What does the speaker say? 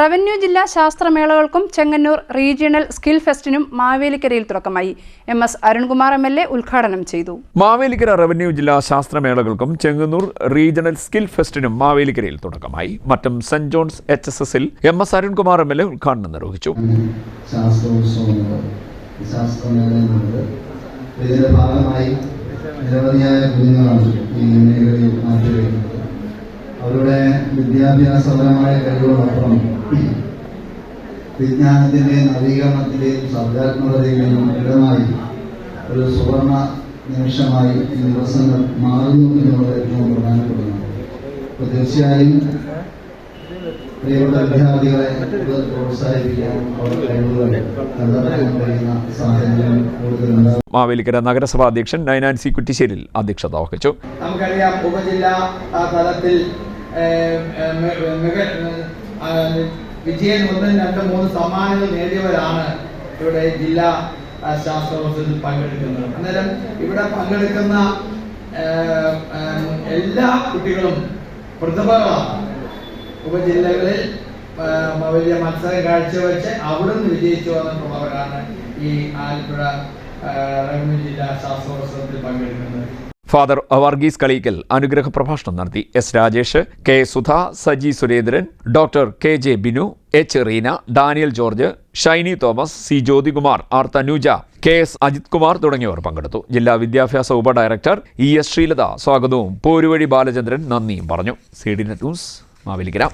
Revenue ജില്ലാ ശാസ്ത്രമേളകൾക്കും Chengannur regional skill ഫെസ്റ്റിനും മാവേലിക്കരയിൽ തുടക്കമായി. M S Arunkumar M L A ഉദ്ഘാടനം ചെയ്തു. മാവേലിക്കര റവന്യൂ ജില്ലാ ശാസ്ത്രമേളകൾക്കും ചെങ്ങന്നൂർ റീജിയണൽ സ്കിൽ ഫെസ്റ്റിനും മാവേലിക്കരയിൽ തുടക്കമായി. മറ്റും സെന്റ് ജോൺസ് എച്ച് എസ് എസിൽ M S Arunkumar M L A ഉദ്ഘാടനം നിർവഹിച്ചു. ഭാഗമായി നിരവധിയായ കുഞ്ഞുങ്ങളാണ് ഈ വിദ്യാഭ്യാസപരമായ കഴിവുകളപ്പുറം വിജ്ഞാനത്തിന്റെയും നവീകരണത്തിന്റെയും സർഗാത്മകതയുടെയും ഇടമായി ഒരു സുവർണ നിമിഷമായി ഈ ദിവസങ്ങൾ മാറുന്നു എന്നുള്ളത് ഏറ്റവും പ്രധാനപ്പെടുന്നു അപ്പോൾ തീർച്ചയായും പ്രിയപ്പെട്ട വിദ്യാർത്ഥികളെ കൂടുതൽ പ്രോത്സാഹിപ്പിക്കാൻ അവരുടെ കഴിവുകൾ കണ്ടെത്താൻ കഴിയുന്ന സാഹചര്യം കൂടുതലുണ്ടാകും മാവേലിക്കര നഗരസഭാ അധ്യക്ഷൻ നൈനാൻസി കുറ്റിശ്ശേരിൽ അധ്യക്ഷത വഹിച്ചു. നമുക്കറിയാം ഉപജില്ലാ തലത്തിൽ വിജയൻ ഒന്നും രണ്ടും മൂന്ന് സമ്മാനങ്ങൾ നേടിയവരാണ് ഇവിടെ ജില്ലാ ശാസ്ത്രോത്സവത്തിൽ പങ്കെടുക്കുന്നത്. അന്നേരം ഇവിടെ പങ്കെടുക്കുന്ന എല്ലാ കുട്ടികളും പ്രതിഭകളാണ്. ഉപജില്ലകളിൽ വലിയ മത്സരം കാഴ്ചവെച്ച് അവിടുന്ന് വിജയിച്ചു വന്നിട്ടുള്ളവരാണ് ഈ ആലപ്പുഴ റവന്യൂ ജില്ലാ ശാസ്ത്രോത്സവത്തിൽ പങ്കെടുക്കുന്നത്. ഫാദർ വർഗീസ് കളീക്കൽ അനുഗ്രഹ പ്രഭാഷണം നടത്തി. S Rajesh K Sudha Saji Surendran doctor K J Binu H Reena Daniel George Shiny Thomas C Jyothikumar R Thanuja K S Ajith Kumar തുടങ്ങിയവർ പങ്കെടുത്തു. ജില്ലാ വിദ്യാഭ്യാസ ഉപഡയറക്ടർ ഇ എസ് ശ്രീലത സ്വാഗതവും. പോരുവഴി ബാലചന്ദ്രൻ നന്ദിയും പറഞ്ഞു. C D news Mavelikkara.